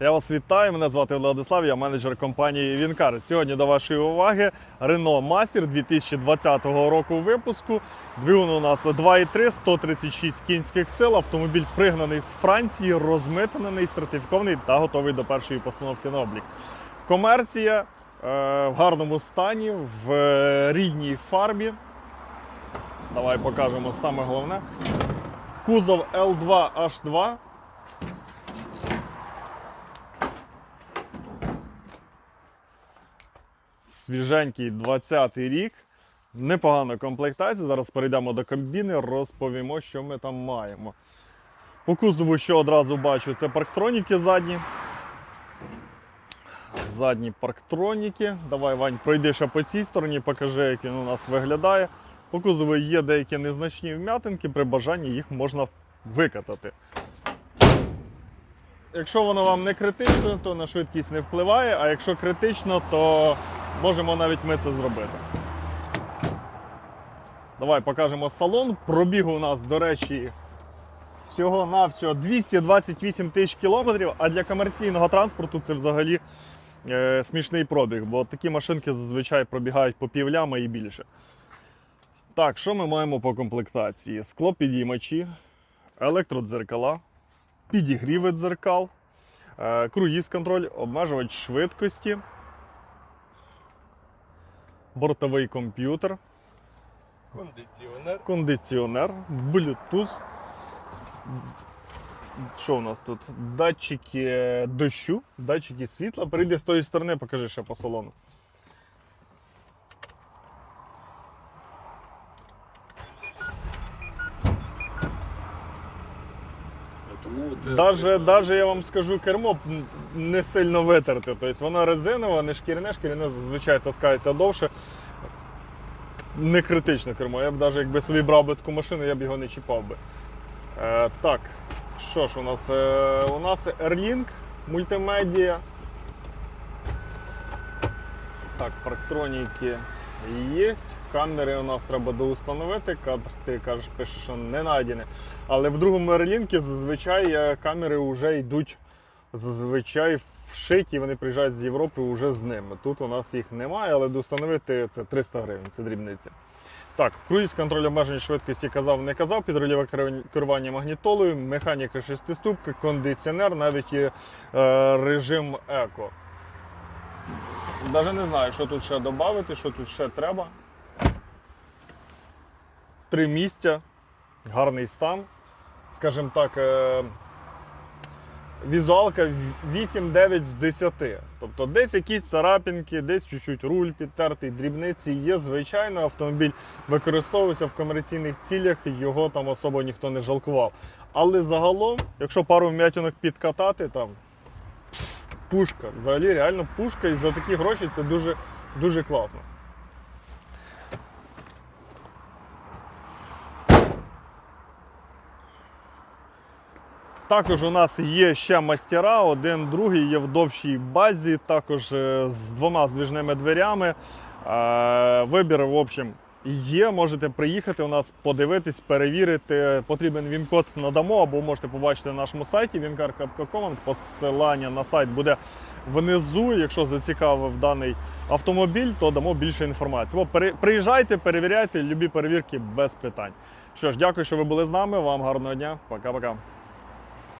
Я вас вітаю. Мене звати Владислав, я менеджер компанії Вінкар. Сьогодні до вашої уваги Renault Master 2020 року випуску. Двигун у нас 2,3, 136 кінських сил. Автомобіль пригнаний з Франції, розмитнений, сертифікований та готовий до першої постановки на облік. Комерція е, в гарному стані, в е, рідній фарбі. Давай покажемо саме головне. Кузов L2H2. Свіженький 20-й рік. Непогана комплектація. Зараз перейдемо до кабіни, розповімо, що ми там маємо. По кузову, що одразу бачу, це парктроніки задні. Задні парктроніки. Давай, Вань, пройди ще по цій стороні, покажи, як він у нас виглядає. По кузову є деякі незначні вм'ятинки, при бажанні їх можна викатати. Якщо воно вам не критично, то на швидкість не впливає, а якщо критично, то можемо навіть ми це зробити. Давай покажемо салон. Пробіг у нас, до речі, всього-навсього 228 тисяч кілометрів, а для комерційного транспорту це взагалі е, смішний пробіг, бо такі машинки зазвичай пробігають по півляма і більше. Так, що ми маємо по комплектації? Склопідіймачі, електродзеркала, підігріви дзеркал, е, круїз-контроль, обмежувач швидкості, бортовий комп'ютер, Кондиціонер. кондиціонер, Bluetooth. Що у нас тут? Датчики дощу, датчики світла. Прийди з тої сторони, покажи ще по салону. Це Даже, даже я вам скажу, кермо не сильно витерте. Тобто воно резинове, не шкіряне, шкіряне зазвичай таскається довше. Не критичне кермо. Я б навіть якби собі брав би таку машину, я б його не чіпав би. Е, так, що ж у нас? Е, у нас Airlink, мультимедіа. Так, парктроніки є. Камери у нас треба доустановити. Кадр, ти кажеш, пише, що не знайдені. Але в другому Airlink зазвичай е, камери вже йдуть зазвичай вшиті, вони приїжджають з Європи вже з ними. Тут у нас їх немає, але достановити це 300 гривень, це дрібниці. Так, круїз контроль обмежень швидкості казав, не казав, підрульове керування магнітолою, механіка шестиступки, кондиціонер, навіть і е, режим еко. Навіть не знаю, що тут ще додати, що тут ще треба. Три місця, гарний стан. Скажімо так, е, візуалка 8-9 з 10. Тобто десь якісь царапінки, десь чуть-чуть руль підтертий, дрібниці є. Звичайно, автомобіль використовувався в комерційних цілях, його там особо ніхто не жалкував. Але загалом, якщо пару вм'ятінок підкатати, там пушка. Взагалі реально пушка, і за такі гроші це дуже, дуже класно. Також у нас є ще мастера, один, другий є в довшій базі, також е, з двома здвижними дверями. Е, Вибір, в общем, є. Можете приїхати у нас, подивитись, перевірити. Потрібен він-код надамо, або можете побачити на нашому сайті wincar.com. Посилання на сайт буде внизу. Якщо зацікавив даний автомобіль, то дамо більше інформації. Бо Приїжджайте, перевіряйте, любі перевірки без питань. Що ж, дякую, що ви були з нами. Вам гарного дня. Пока-пока.